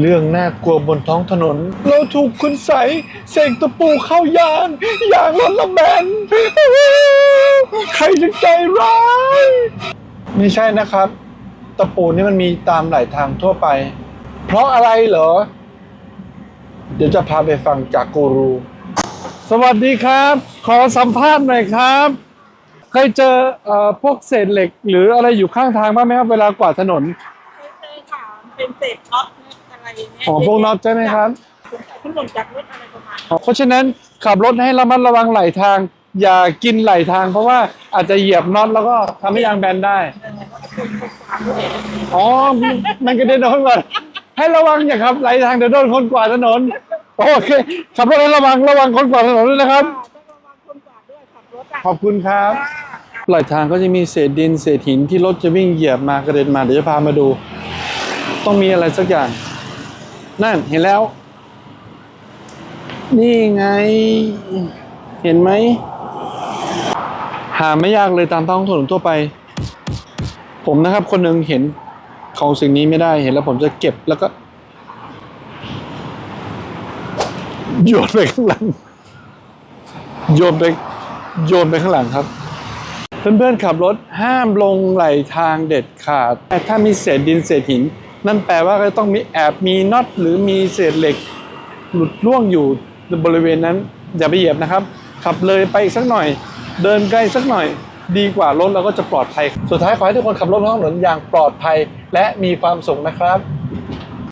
เรื่องน่ากลัวบนท้องถนน เราถูกคุณใสเสกตะปูเข้ายางยางรถละแบนใครจะใจร้ายไม่ใช่นะครับ ตะปูนี่มันมีตามหลายทางทั่วไป เพราะอะไรเหรอ เดี๋ยวจะพาไปฟังจากกูรู สวัสดีครับ ขอสัมภาษณ์หน่อยครับ เคยเจอเอ่อพวกเศษเหล็ก หรืออะไรอยู่ข้างทางบ้างไหมครับเวลากวาดถนน เคยค่ะ เป็นเศษน็อต อะไรอย่างเงี้ยอ๋อพวกน็อตใช่ไหมครับขึ้นหล่นจากรถอะไรประมาณนี้เพราะฉะนั้นขับรถให้ระมัดระวังไหลทาง อย่ากินไหลทาง เพราะว่าอาจจะเหยียบน็อตแล้วก็ทำให้ยางแบนได้ อ๋อ มันกระเด็นโดนก่อนให้ระวังอย่าขับไหลทางเดี๋ยวโดนคนกวาดถนน โอเคขับรถให้ระวังระวังคนกวาดถนนด้วยนะครับ ต้องระวังคนกวาดด้วยขับรถอะขอบคุณครับไหลทางก็จะมีเศษดินเศษหินที่รถจะวิ่งเหยียบมากระเด็นมาเดี๋ยวจะพามาดู ต้องมีอะไรสักอย่าง นั่นเห็นแล้ว นี่ไง เห็นไหม หาไม่ยากเลยตามท้องถนนทั่วไป ผมนะครับ คนหนึ่งเห็นของสิ่งนี้ไม่ได้เห็นแล้วผมจะเก็บแล้วก็โยนไปข้างหลังโยนไปโยนไปข้างหลังครับ เพื่อนๆขับรถห้ามลงไหลทางเด็ดขาดแต่ถ้ามีเศษดินเศษหิน นั่นแปลว่าก็ต้องมีแอบมีน็อตหรือมีเศษเหล็ก หลุดร่วงอยู่บริเวณนั้น อย่าไปเหยียบนะครับ ขับเลยไปอีกสักหน่อย เดินใกล้สักหน่อย ดีกว่ารถเราก็จะปลอดภัย สุดท้ายขอให้ทุกคนขับรถท้องถนนอย่างปลอดภัย และมีความสุขนะครับ